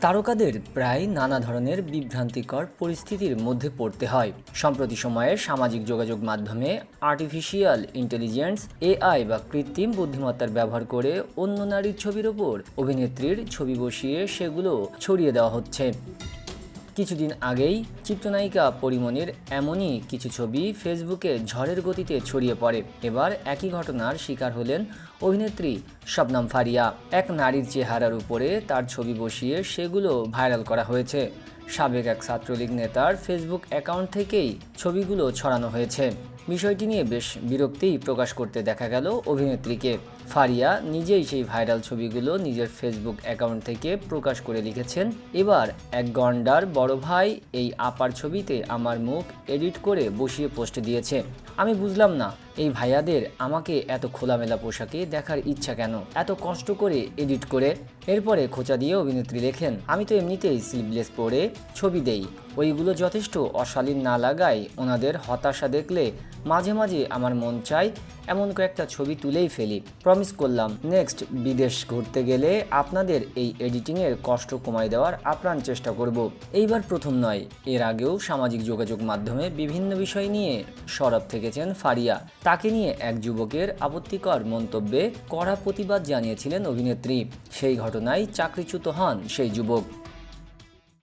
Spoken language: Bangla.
তারকাদের প্রায় নানা ধরনের বিভ্রান্তিকর পরিস্থিতির মধ্যে পড়তে হয়। সম্প্রতি সময়ে সামাজিক যোগাযোগ মাধ্যমে আর্টিফিশিয়াল ইন্টেলিজেন্স এআই বা কৃত্রিম বুদ্ধিমত্তার ব্যবহার করে অন্য নারীর ছবির ওপর অভিনেত্রীর ছবি বসিয়ে সেগুলো ছড়িয়ে দেওয়া হচ্ছে। কিছুদিন আগেই চিত্রনায়িকা পরিমণির এমনই কিছু ছবি ফেসবুকে ঝড়ের গতিতে ছড়িয়ে পড়ে। এবার একই ঘটনার শিকার হলেন অভিনেত্রী শবনাম ফারিয়া। এক নারীর চেহারার উপরে তার ছবি বসিয়ে সেগুলো ভাইরাল করা হয়েছে। সাবেক এক ছাত্রলীগ নেতার ফেসবুক অ্যাকাউন্ট থেকেই ছবিগুলো ছড়ানো হয়েছে। বিষয়টি নিয়ে বেশ বিরক্তিই প্রকাশ করতে দেখা গেল অভিনেত্রীকে। ফারিয়া নিজেই সেই ভাইরাল ছবিগুলো নিজের ফেসবুক অ্যাকাউন্ট থেকে প্রকাশ করে লিখেছেন, এবার এক গন্ডার বড় ভাই এই আপার ছবিতে আমার মুখ এডিট করে বসিয়ে পোস্ট দিয়েছে। আমি বুঝলাম না এই ভাইয়াদের আমাকে এত খোলামেলা পোশাকে দেখার ইচ্ছা কেন? এত কষ্ট করে এডিট করে? এরপরে খোঁচা দিয়ে অভিনেত্রী লেখেন, আমি তো এমনিতেই স্লিভলেস পরে ছবি দেই। ওইগুলো যথেষ্ট অশালীন না লাগায় ওনাদের হতাশা দেখলে মাঝে মাঝে আমার মন চাই এমন কয়েকটা ছবি তুলেই ফেলি। প্রমিস করলাম। নেক্সট বিদেশ ঘুরতে গেলে আপনাদের এই এডিটিংয়ের কষ্ট কমায় দেওয়ার আপ্রাণ চেষ্টা করব। এইবার প্রথম নয়। এর আগেও সামাজিক যোগাযোগ মাধ্যমে বিভিন্ন বিষয় নিয়ে সরব থেকেছেন ফারিয়া। তাকে নিয়ে এক যুবকের আপত্তিকর মন্তব্যে কড়া প্রতিবাদ জানিয়েছিলেন অভিনেত্রী। সেই ঘটনায় চাকরিচ্যুত হন সেই যুবক।